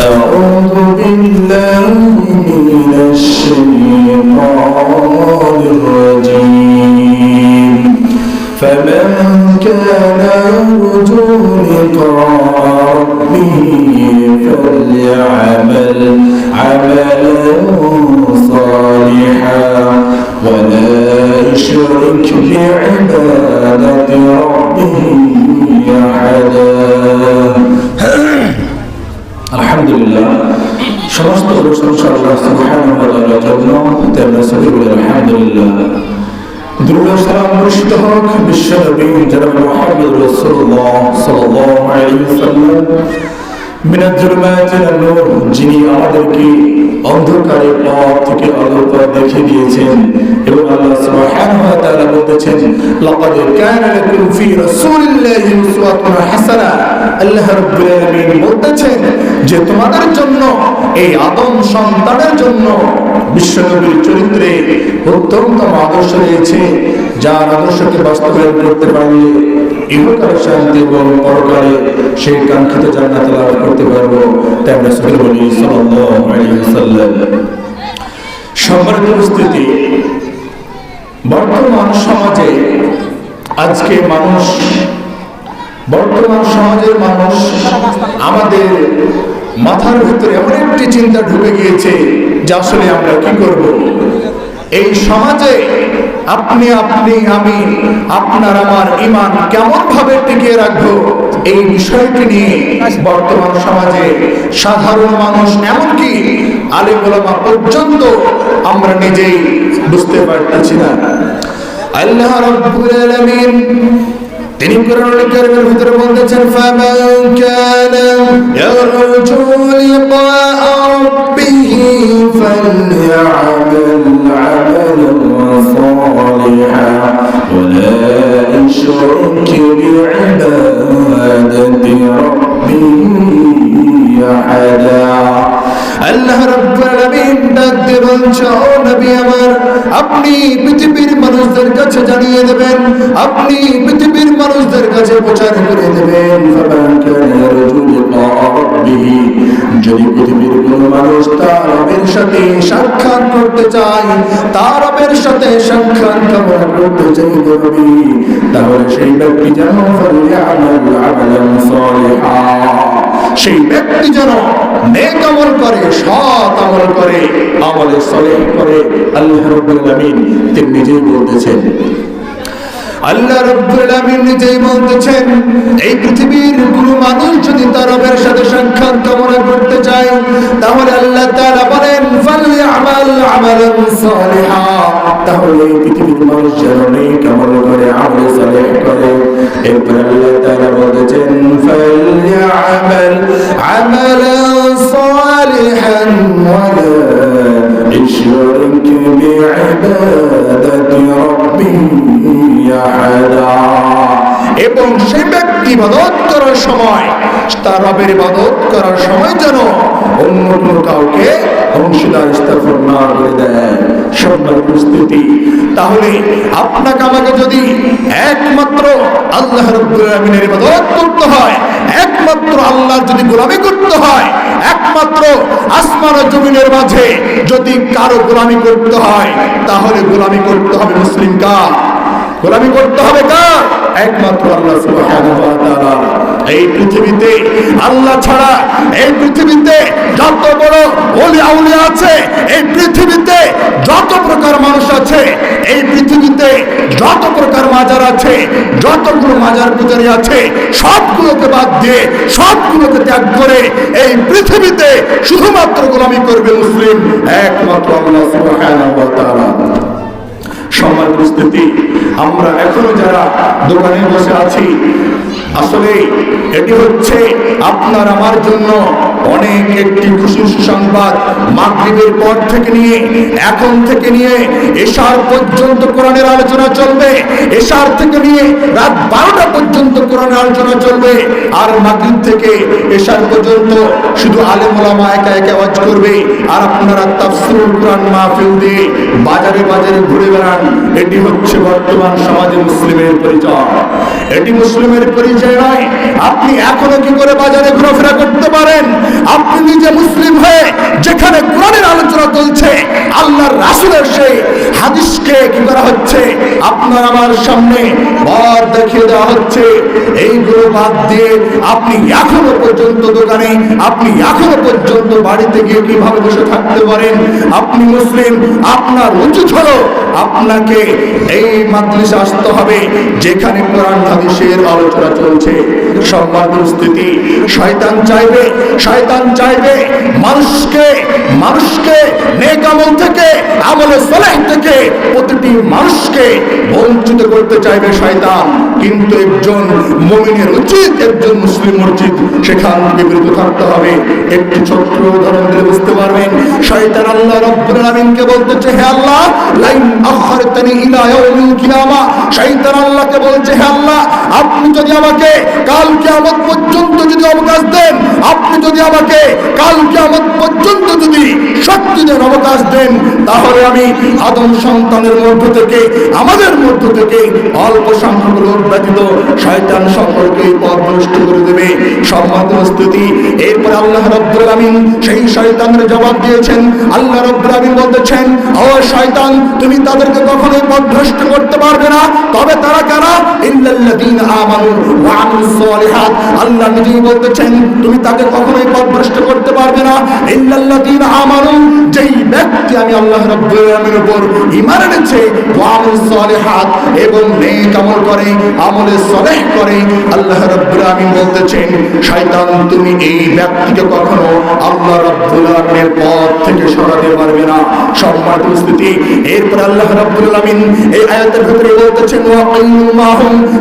أعوذ بالله من الشيطان الرجيم. فمن كان يرجو لقاء ربه فليعمل عملا صالحا ولا يشرك بعبادة ربه أحدا. আলহামদুলিল্লাহ সমস্ত প্রশংসা আল্লাহ সুবহানাহু ওয়া তাআলার জন্য তেমন সহি বলে আলহামদুলিল্লাহ দ্রুত সালাম বর্ষিত হোক বিশ্ব নবী জনাব মুহাম্মদ রাসূলুল্লাহ সাল্লাল্লাহু আলাইহি ওয়াসাল্লাম মিনাজ জুলমাতি নূর যিনি আমাদেরকে অন্ধকারে থেকে দেখিয়ে দিয়েছেন এবং আল্লাহ বলতেছেন যে, তোমাদের জন্য, এই আদম সন্তানের জন্য বিশ্বনবীর চরিত্রে অত্যন্তম আদর্শ রয়েছে, যার আদর্শকে বাস্তবায়ন করতে পারলে ইহকালে শান্তি এবং পরকালে সেই কাঙ্ক্ষিত জান্নাত লাভ করতে পারব তাই বলি সাল্লাল্লাহু আলাইহি ওয়াসাল্লাম। বর্তমান সমাজে আজকে মানুষ, বর্তমান সমাজের মানুষ আমাদের মাথার ভিতরে এমন একটি চিন্তা ঢুকে গিয়েছে যে আসলে আমরা কি করব? এই সমাজে আপনি আপনি, আমি আপনার আমার ইমান কেমন ভাবে টিকিয়ে রাখব? এই বিষয়টি নিয়ে বর্তমান সমাজে সাধারণ মানুষ, এমনকি আলিম ওলামা পর্যন্ত আমরা নিজেই বুঝতে পারতেছি না। আল্লাহ তিনি কোরআনুল আহাদা আল্লাহ রাব্বুল আলামিন ডাক বলছে, ও নবী আমার, আপনি পৃথিবীর মানুষদের কাছে জানিয়ে দেবেন, আপনি পৃথিবীর মানুষদের কাছে প্রচার করে দেবেন। যদি পৃথিবীর কোন মানুষ তার রবের সাথে সাক্ষাৎ করতে চায়, তার রবের সাথে সাক্ষাৎ কামনা করতে চাই নবী তাহলে সেই ব্যক্তি যেন সেই ব্যক্তি যেন নেক আমল করে, সৎ আমল করে, আমলে করে, আল্লাহ রাব্বুল আলামিন তিনি নিজেই বলতেছেন, আল্লাহ রাব্বুল আলামিন নিজেই বলতেছেন, এই পৃথিবীর কোন মানুষ যদি তার রবের সাথে সাক্ষাৎ কামনা করতে নাই, তাহলে আল্লাহ তাআলা বলেন ফালি আমাল আমালান সালিহা। তাহলে পৃথিবীর মানুষ যেন নেক করে, আমল সালেহ করে। এরপর আল্লাহ তাআলা বলেছেন ফালি আমাল আমালান সালিহান ওয়ালা ইশরিক বিইবাদাতি রাব্বি আহাদা। এবং সে ব্যক্তি ইবাদত সময় তার রবের ইবাদত করার সময় যেন অন্য কোনো কাউকে অংশীদার না করে দেয়। উপস্থিতি, তাহলে আপনাকে আমাকে যদি একমাত্র আল্লাহ আলামিনের ইবাদত করতে হয়, একমাত্র আল্লাহর যদি গোলামি করতে হয়, একমাত্র আসমান জমিনের মাঝে যদি কারও গোলামি করতে হয়, তাহলে গোলামি করতে হবে মুসলিম কার? গোলামি করতে হবে কার? একমাত্র আল্লাহ সুবহানাহু ওয়া তাআলা। এই পৃথিবীতে আল্লাহ ছাড়া, এই পৃথিবীতে যত বড় ওলি আউলিয়া আছে, এই পৃথিবীতে যত প্রকার মানুষ আছে, এই পৃথিবীতে যত প্রকার মাজার আছে, যতগুলো মাজার পূজারী আছে, সবগুলোকে বাদ দিয়ে, সবগুলোকে ত্যাগ করে এই পৃথিবীতে শুধুমাত্র গোলামি করবে মুসলিম, একমাত্র আল্লাহ সুবহানাহু ওয়া তাআলা। সবার উপস্থিতি আমরা এখনও যারা দোকানে বসে আছি আসলে এটি হচ্ছে আপনার আমার জন্য অনেক একটি খুশির সংবাদ মাগরিবের পর থেকে নিয়ে, এখন থেকে নিয়ে, এশার পর্যন্ত কোরআনের আলোচনা চলবে, এশার থেকে নিয়ে রাত বারোটা পর্যন্ত কোরআনের আলোচনা চলবে, আর মাগরিব থেকে এশার পর্যন্ত শুধু আলেম ওলামা একা একা ওয়াজ করবে, আর আপনারা তাফসিরুল কোরআন মাহফিল দিয়ে বাজারে বাজারে ঘুরে বেড়ান। এটি হচ্ছে বর্তমান সমাজে মুসলিমের পরিচয়। এটি মুসলিমের পরিচয় নয়, আপনি এখনও কি করে বাজারে ঘোরাফেরা করতে পারেন? আপনি নিজে মুসলিম হয়ে যেখানে কোরআনের আলোচনা চলছে কাছে আপনার আমার সামনে পথ দেখিয়ে দেওয়া হচ্ছে। এইগুলো বাদ দিয়ে আপনি এখনও পর্যন্ত দোকানে, আপনি এখনও পর্যন্ত বাড়িতে গিয়ে কীভাবে বসে থাকতে পারেন? আপনি মুসলিম, আপনার উচিত হলো আপনাকে এই মাদ্রাসা আসতে হবে, যেখানে কোরআন, হাদিসের আলোচনা চলছে। সংবাদ স্থিতি শয়তান চাইবে শয়তান চাইবে মানুষকে মানুষকে নেক আমল থেকে, আমলে সলেহ থেকে মানুষকে বঞ্চিত করতে চাইবে শয়তান। কিন্তু একজন মমিনের উচিত, একজন মুসলিম উচিত সেখান থেকে বিরত থাকতে হবে। একটি ছোট্ট উদাহরণ দিলে বুঝতে পারবেন, শয়তান আল্লাহ রব্বুল আলামিনকে বলতেছে, হে আল্লাহ, লাইন আখরতানি ইলা ইয়াউমিল কিয়ামা। শয়তান আল্লাহকে বলছে, হে আল্লাহ, আপনি যদি আমাকে কাল কিয়ামত পর্যন্ত যদি অবকাশ দেন, আপনি যদি আমাকে কাল কিয়ামত পর্যন্ত যদি শক্তি দেন, অবকাশ দেন, তাহলে আমি আদম সন্তানের মধ্য থেকে, আমাদের মধ্য থেকে অল্প সংখ্যক লোক ব্যতীত শয়তান সম্পর্কে পথ নষ্ট করে দেবে। সম্মানিত স্থিতি এরপর আল্লাহ রব্বুল আমিন সেই শয়তানের জবাব দিয়েছেন। আল্লাহ রব্বুল আমিন বলতেছেন, ও শয়তান, তুমি তাদেরকে কখনোই পথভ্রষ্ট করতে পারবে না। তবে তারা কারা? শয়তান, তুমি এই ব্যক্তিকে কখনো আল্লাহ রাব্বুল পথ থেকে সরাতে পারবে না। উপস্থিতি, এরপর আল্লাহ রাব্বুল এই আয়াতের ভিতরে বলতেছেন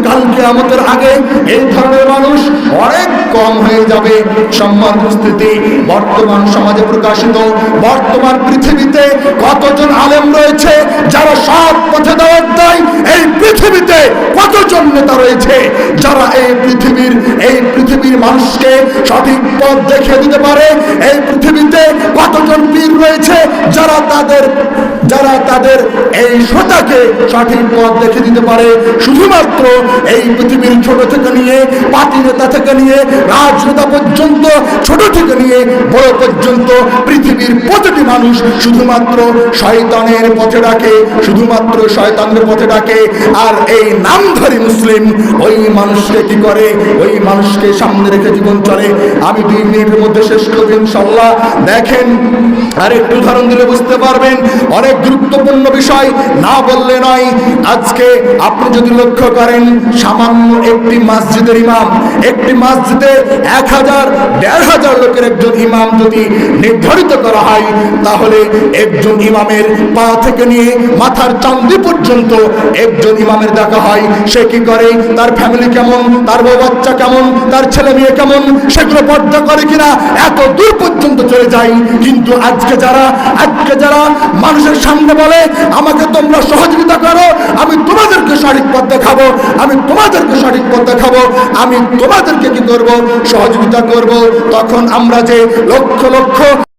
কাল আমাদের আগে এই ধরনের মানুষ অনেক কম হয়ে যাবে। সম্মান উপস্থিতি, বর্তমান সমাজে প্রকাশিত, বর্তমান পৃথিবীতে কতজন আলেম রয়েছে, যারা সব পথে দাওয়াত দেয়, এই পৃথিবীতে কতজন নেতা রয়েছে, যারা এই পৃথিবীর এই পৃথিবীর মানুষকে সঠিক পথ দেখিয়ে দিতে পারে। এই পৃথিবীতে কতজন পীর রয়েছে যারা তাদের যারা তাদের এই শ্রোতাকে সঠিক পথ দেখে দিতে পারে? শুধুমাত্র এই পৃথিবীর ছোট থেকে নিয়ে পার্টি নেতা থেকে নিয়ে, রাজনেতা পর্যন্ত, ছোট থেকে নিয়ে, বড় পর্যন্ত পৃথিবীর প্রতিটি মানুষ শুধুমাত্র শয়তানের পথে ডাকে, শুধুমাত্র শয়তানের পথে ডাকে। আর এই নামধারী মুসলিম ওই মানুষকে কি করে? ওই মানুষকে সামনে রেখে জীবন চলে। আমি দুই মিনিটের মধ্যে শেষ করব ইনশাল্লাহ। দেখেন আর একটু উদাহরণ দিলে বুঝতে পারবেন। অনেক গুরুত্বপূর্ণ বিষয়, না বললে নয়। আজকে আপনি যদি লক্ষ্য করেন, সামান্য একটি মসজিদের ইমাম, একটি মসজিদে এক হাজার, দেড় হাজার লোকের একজন ইমাম যদি নির্ধারিত করা হয়, তাহলে একজন ইমামের পা থেকে নিয়ে মাথার চান্দি পর্যন্ত একজন ইমামের দেখা হয়। সে কি করে? তার ফ্যামিলি কেমন? তার বউ বাচ্চা কেমন? তার ছেলে মেয়ে কেমন? সেগুলো পর্দা করে কিনা? এত দূর পর্যন্ত চলে যায়। কিন্তু আজকে যারা আজকে যারা মানুষের সামনে বলে, আমাকে তোমরা সহযোগিতা করো, আমি তোমাদেরকে সঠিক পথ দেখাবো, আমি তোমাদেরকে সঠিক পথ দেখাবো, আমি তোমাদেরকে কি করব? সহযোগিতা করব। তখন আমরা যে লক্ষ লক্ষ